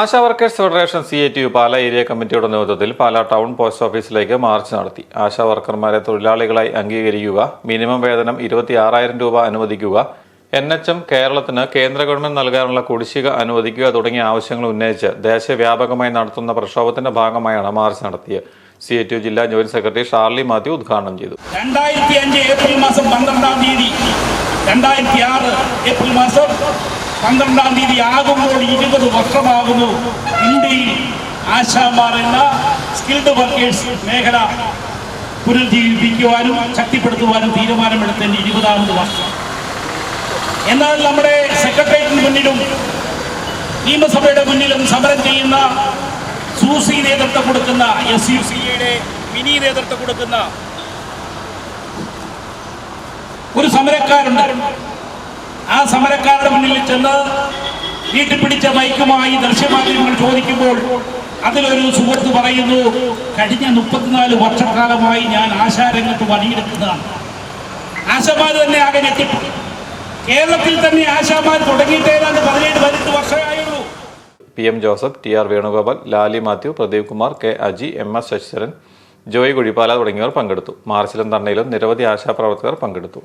ASHA workers federation C I T U Pala area കമ്മിറ്റിയുടെ നേതൃത്വത്തിൽ Pala town post ഓഫീസിലേക്ക് march നടത്തി. ആശാ വർക്കർമാരെ തൊഴിലാളികളായി അംഗീകരിക്കുക മിനിമം വേതനം ഇരുപത്തി ആറായിരം രൂപ അനുവദിക്കുക എൻ എച്ച് എം കേരളത്തിന് കേന്ദ്ര ഗവൺമെന്റ് നൽകാനുള്ള കുടിശ്ശിക അനുവദിക്കുക തുടങ്ങിയ ആവശ്യങ്ങൾ ഉന്നയിച്ച് ദേശവ്യാപകമായി നടത്തുന്ന പ്രക്ഷോഭത്തിന്റെ ഭാഗമായാണ് മാർച്ച് നടത്തിയത്. സി ഐ ടി യു ജില്ലാ ജോയിന്റ് സെക്രട്ടറി ഷാർലി മാത്യു ഉദ്ഘാടനം ചെയ്തു. രണ്ടായിരത്തി അഞ്ച് ഏപ്രിൽ മാസം പന്ത്രണ്ടാം തീയതി രണ്ടായിരത്തി ആറ് ഏപ്രിൽ മാസം പന്ത്രണ്ടാം തീയതി ആകുമ്പോൾ ഇരുപത് വർഷമാകുന്നു. ഇന്ത്യയിൽ ആശാമാർ എന്ന സ്കിൽഡ് വർക്കേഴ്സ് മേഖല പുനരുജ്ജീവിപ്പിക്കുവാനും ശക്തിപ്പെടുത്തുവാനും തീരുമാനമെടുത്തതിന്റെ ഇരുപതാമത് വർഷം. എന്നാൽ നമ്മുടെ സെക്രട്ടേറിയറ്റിന് മുന്നിലും നിയമസഭയുടെ മുന്നിലും സമരം ചെയ്യുന്ന സൂസി നേതൃത്വം കൊടുക്കുന്ന എസ് യു സിയുടെ മിനി നേതൃത്വം കൊടുക്കുന്ന ഒരു സമരക്കാരുണ്ട്. ആ സമരക്കാരുടെ മുന്നിൽ ചെന്ന് വീട്ടിൽ പിടിച്ച മൈക്കുമായി ദൃശ്യമാധ്യമങ്ങൾ ചോദിക്കുമ്പോൾ അതിലൊരു സുഹൃത്ത് പറയുന്നു കഴിഞ്ഞ മുപ്പത്തിനാല് വർഷക്കാലമായി ഞാൻ ആശാരംഗത്ത് പണിയെടുക്കുന്നതാണ്. ആശാമാർ തന്നെ ആകെ ഞെട്ടിപ്പോയി. കേരളത്തിൽ തന്നെ ആശാമാർ തുടങ്ങിയിട്ടേതാണ് പതിനേഴ് പതിനെട്ട് വർഷമായുള്ളൂ. P M Joseph T R Venugopal Lali Mathew Pradeep Kumar K Aji M S Sasidharan Joy Kuzhippala തുടങ്ങിയവർ പങ്കെടുത്തു. മാർച്ചിലും തണ്ണയിലും നിരവധി ആശാപ്രവർത്തകർ പങ്കെടുത്തു.